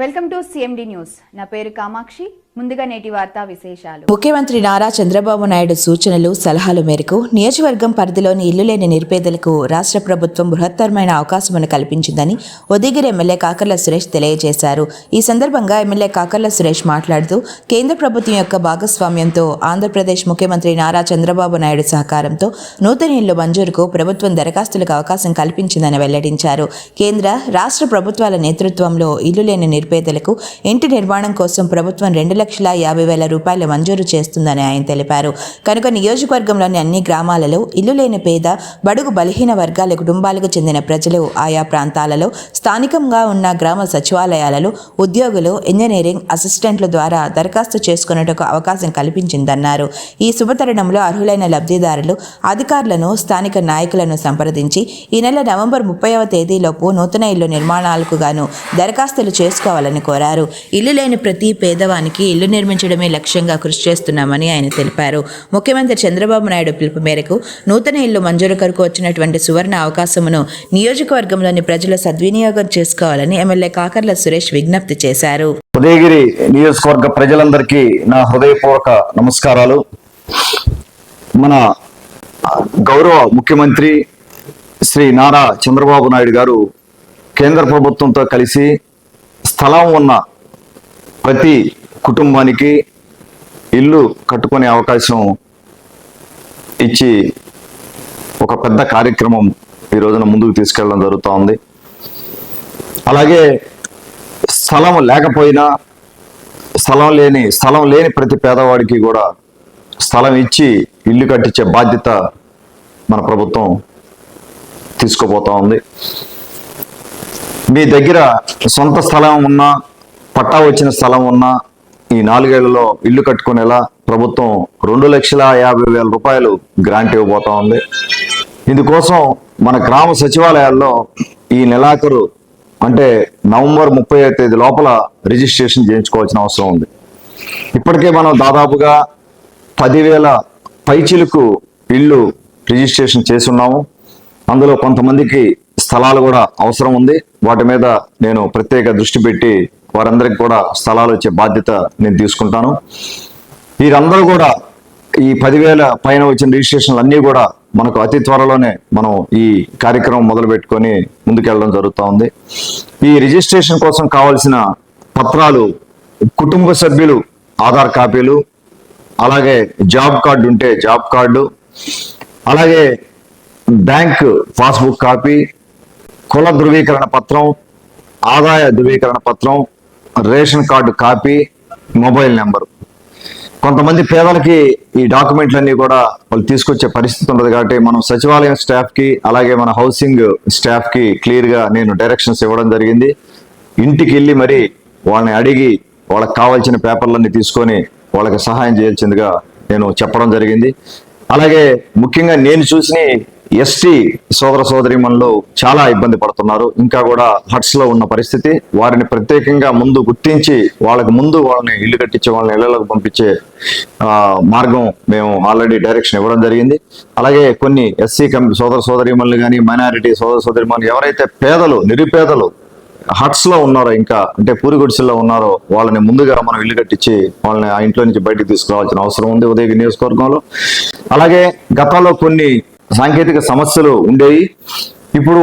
Welcome to CMD news నా పేరు కామాక్షి. ముందుగా నేటి వార్తా విశేషాలు. ముఖ్యమంత్రి నారా చంద్రబాబు నాయుడు సూచనలు సలహాల మేరకు నియోజకవర్గం పరిధిలోని ఇల్లు లేని నిరుపేదలకు రాష్ట్ర ప్రభుత్వం బృహత్తరమైన అవకాశమును కల్పించిందని ఒదిగిరి ఎమ్మెల్యే కాకర్ల సురేష్ తెలియజేశారు. ఈ సందర్భంగా ఎమ్మెల్యే కాకర్ల సురేష్ మాట్లాడుతూ కేంద్ర ప్రభుత్వం యొక్క భాగస్వామ్యంతో ఆంధ్రప్రదేశ్ ముఖ్యమంత్రి నారా చంద్రబాబు నాయుడు సహకారంతో నూతన ఇల్లు మంజూరుకు ప్రభుత్వం దరఖాస్తులకు అవకాశం కల్పించిందని వెల్లడించారు. కేంద్ర రాష్ట్ర ప్రభుత్వాల నేతృత్వంలో ఇల్లు లేని నిరుపేదలకు ఇంటి నిర్మాణం కోసం ప్రభుత్వం రెండు లక్షల యాభై వేల రూపాయలు మంజూరు చేస్తుందని ఆయన తెలిపారు. కనుక నియోజకవర్గంలోని అన్ని గ్రామాలలో ఇల్లు లేని పేద బడుగు బలహీన వర్గాల కుటుంబాలకు చెందిన ప్రజలు ఆయా ప్రాంతాలలో స్థానికంగా ఉన్న గ్రామ సచివాలయాలలో ఉద్యోగులు ఇంజనీరింగ్ అసిస్టెంట్ల ద్వారా దరఖాస్తు చేసుకున్నట్టుకు అవకాశం కల్పించిందన్నారు. ఈ శుభతరుణంలో అర్హులైన లబ్ధిదారులు అధికారులను స్థానిక నాయకులను సంప్రదించి ఈ నెల నవంబర్ ముప్పైవ తేదీలోపు నూతన ఇల్లు నిర్మాణాలకు గాను దరఖాస్తులు చేసుకోవాలని కోరారు. ఇల్లు లేని ప్రతి పేదవానికి ఇల్లు నిర్మించడమే లక్ష్యంగా కృషి చేస్తున్నామని ఆయన తెలిపారు. ముఖ్యమంత్రి చంద్రబాబు నాయుడు పిలుపు మేరకు నూతన ఇల్లు మంజూరు కొరకు వచ్చినటువంటి సువర్ణ అవకాశమును నియోజకవర్గంలోని ప్రజలు సద్వినియోగం చేసుకోవాలని ఎమ్మెల్యే కాకర్ల సురేష్ విజ్ఞప్తి చేశారు. ఉదయగిరి నియోజకవర్గ ప్రజలందరికీ నా హృదయపూర్వక నమస్కారాలు. మన గౌరవ ముఖ్యమంత్రి శ్రీ నారా చంద్రబాబు నాయుడు గారు కేంద్ర ప్రభుత్వంతో కలిసి స్థలం ఉన్న ప్రతి కుటుంబానికి ఇల్లు కట్టుకునే అవకాశం ఇచ్చి ఒక పెద్ద కార్యక్రమం ఈ రోజున ముందుకు తీసుకెళ్ళడం జరుగుతూ ఉంది. అలాగే స్థలం లేకపోయినా స్థలం లేని స్థలం లేని ప్రతి పేదవాడికి కూడా స్థలం ఇచ్చి ఇల్లు కట్టించే బాధ్యత మన ప్రభుత్వం తీసుకోబోతా ఉంది. మీ దగ్గర సొంత స్థలం ఉన్నా పట్టా వచ్చిన స్థలం ఉన్నా ఈ నాలుగేళ్ళలో ఇల్లు కట్టుకునేలా ప్రభుత్వం రెండు లక్షల యాభై వేల రూపాయలు గ్రాంట్ ఇవ్వబోతా ఉంది. ఇందుకోసం మన గ్రామ సచివాలయాల్లో ఈ నెలాఖరు అంటే నవంబర్ ముప్పై తేదీ లోపల రిజిస్ట్రేషన్ చేయించుకోవాల్సిన అవసరం ఉంది. ఇప్పటికే మనం దాదాపుగా పదివేల పైచిలకు ఇల్లు రిజిస్ట్రేషన్ చేసున్నాము అందులో కొంతమందికి స్థలాలు కూడా అవసరం ఉంది. వాటి మీద నేను ప్రత్యేక దృష్టి పెట్టి వారందరికి కూడా స్థలాలు వచ్చే బాధ్యత నేను తీసుకుంటాను. వీరందరూ కూడా ఈ పదివేల పైన వచ్చిన రిజిస్ట్రేషన్లు అన్నీ కూడా మనకు అతి త్వరలోనే మనం ఈ కార్యక్రమం మొదలు పెట్టుకొని ముందుకెళ్ళడం జరుగుతూ ఉంది. ఈ రిజిస్ట్రేషన్ కోసం కావాల్సిన పత్రాలు కుటుంబ సభ్యులు ఆధార్ కాపీలు అలాగే జాబ్ కార్డు ఉంటే జాబ్ కార్డు అలాగే బ్యాంక్ పాస్బుక్ కాపీ కుల ధృవీకరణ పత్రం ఆదాయ ధృవీకరణ పత్రం ration card copy mobile number. కొంతమంది పేదలకి ఈ డాక్యుమెంట్లన్నీ కూడా వాళ్ళు తీసుకొచ్చే పరిస్థితి ఉండదు కాబట్టి మనం సచివాలయం స్టాఫ్కి అలాగే మన హౌసింగ్ స్టాఫ్కి క్లియర్గా నేను డైరెక్షన్స్ ఇవ్వడం జరిగింది. ఇంటికి వెళ్ళి మరి వాళ్ళని అడిగి వాళ్ళకి కావాల్సిన పేపర్లన్నీ తీసుకొని వాళ్ళకి సహాయం చేయాల్సిందిగా నేను చెప్పడం జరిగింది. అలాగే ముఖ్యంగా నేను చూసిన ఎస్టీ సోదర సోదరిమణులు చాలా ఇబ్బంది పడుతున్నారు. ఇంకా కూడా హట్స్లో ఉన్న పరిస్థితి వారిని ప్రత్యేకంగా ముందు గుర్తించి వాళ్ళకి ముందు వాళ్ళని ఇల్లు కట్టించే వాళ్ళని ఇళ్ళలోకి పంపించే మార్గం మేము ఆల్రెడీ డైరెక్షన్ ఇవ్వడం జరిగింది. అలాగే కొన్ని ఎస్సీ సోదర సోదరిమణులు కానీ మైనారిటీ సోదర సోదరిమణులు ఎవరైతే పేదలు నిరుపేదలు హట్స్లో ఉన్నారో ఇంకా అంటే పూరిగుడిసెల్లో ఉన్నారో వాళ్ళని ముందుగా మనం ఇల్లు కట్టించి వాళ్ళని ఆ ఇంట్లో నుంచి బయటకు తీసుకురావాల్సిన అవసరం ఉంది ఉదయ నియోజకవర్గంలో. అలాగే గతంలో కొన్ని సాంకేతిక సమస్యలు ఉండేవి ఇప్పుడు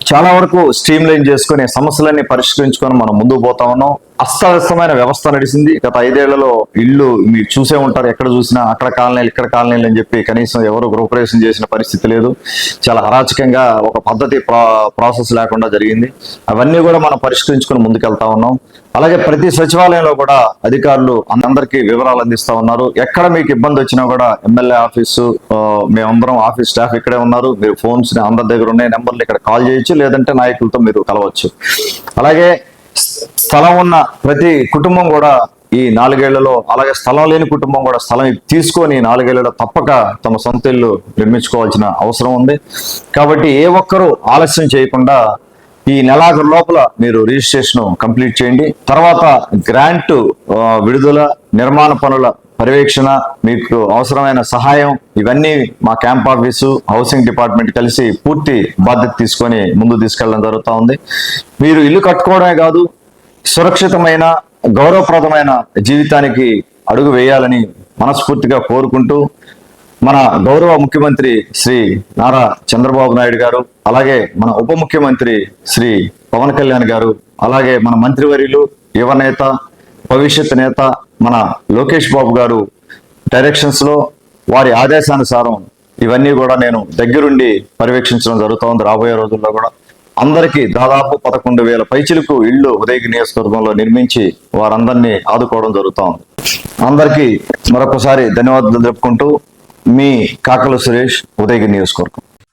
చాలా వరకు స్ట్రీమ్ లైన్ చేసుకుని సమస్యలన్నీ పరిష్కరించుకొని మనం ముందుకు పోతా ఉన్నాం. అస్తవ్యస్తమైన వ్యవస్థ నడిచింది. గత ఐదేళ్ళలో ఇల్లు మీరు చూసే ఉంటారు ఎక్కడ చూసినా అక్కడ కాలనీలు ఇక్కడ కాలనీలు అని చెప్పి కనీసం ఎవరు గృహప్రవేశం చేసిన పరిస్థితి లేదు. చాలా అరాచకంగా ఒక పద్ధతి ప్రాసెస్ లేకుండా జరిగింది. అవన్నీ కూడా మనం పరిష్కరించుకుని ముందుకెళ్తా ఉన్నాం. అలాగే ప్రతి సచివాలయంలో కూడా అధికారులు అందరికీ వివరాలు అందిస్తా ఉన్నారు. ఎక్కడ మీకు ఇబ్బంది వచ్చినా కూడా ఎమ్మెల్యే ఆఫీసు మేమందరం ఆఫీస్ స్టాఫ్ ఇక్కడే ఉన్నారు. మీరు ఫోన్స్ అందరి దగ్గర ఉన్నాయి నెంబర్లు ఇక్కడ కాల్ చేయొచ్చు లేదంటే నాయకులతో మీరు కలవచ్చు. అలాగే స్థలం ఉన్న ప్రతి కుటుంబం కూడా ఈ నాలుగేళ్ళలో అలాగే స్థలం లేని కుటుంబం కూడా స్థలం తీసుకొని నాలుగేళ్ళలో తప్పక తమ సొంత ఇల్లు నిర్మించుకోవాల్సిన అవసరం ఉంది. కాబట్టి ఏ ఒక్కరూ ఆలస్యం చేయకుండా ఈ నెలాఖరు లోపల మీరు రిజిస్ట్రేషన్ కంప్లీట్ చేయండి. తర్వాత గ్రాంట్ విడుదల నిర్మాణ పనుల పర్యవేక్షణ మీకు అవసరమైన సహాయం ఇవన్నీ మా క్యాంప్ ఆఫీసు హౌసింగ్ డిపార్ట్మెంట్ కలిసి పూర్తి బాధ్యత తీసుకొని ముందు తీసుకెళ్ళడం జరుగుతూ ఉంది. మీరు ఇల్లు కట్టుకోవడమే కాదు సురక్షితమైన గౌరవప్రదమైన జీవితానికి అడుగు వేయాలని మనస్ఫూర్తిగా కోరుకుంటూ మన గౌరవ ముఖ్యమంత్రి శ్రీ నారా చంద్రబాబు నాయుడు గారు అలాగే మన ఉప ముఖ్యమంత్రి శ్రీ పవన్ కళ్యాణ్ గారు అలాగే మన మంత్రివర్యులు యువ నేత భవిష్యత్ నేత మన లోకేష్ బాబు గారు డైరెక్షన్స్లో వారి ఆదేశానుసారం ఇవన్నీ కూడా నేను దగ్గరుండి పర్యవేక్షించడం జరుగుతోంది రాబోయే రోజుల్లో కూడా. అందరికీ దాదాపు పదకొండు వేల పైచిలకు ఇళ్ళు ఉదయగిరి నియోజకవర్గంలో నిర్మించి వారందరినీ ఆదుకోవడం జరుగుతోంది. అందరికీ మరొకసారి ధన్యవాదాలు చెప్పుకుంటూ మీ కాకల సురేష్ ఉదయగిరి నియోజకవర్గం.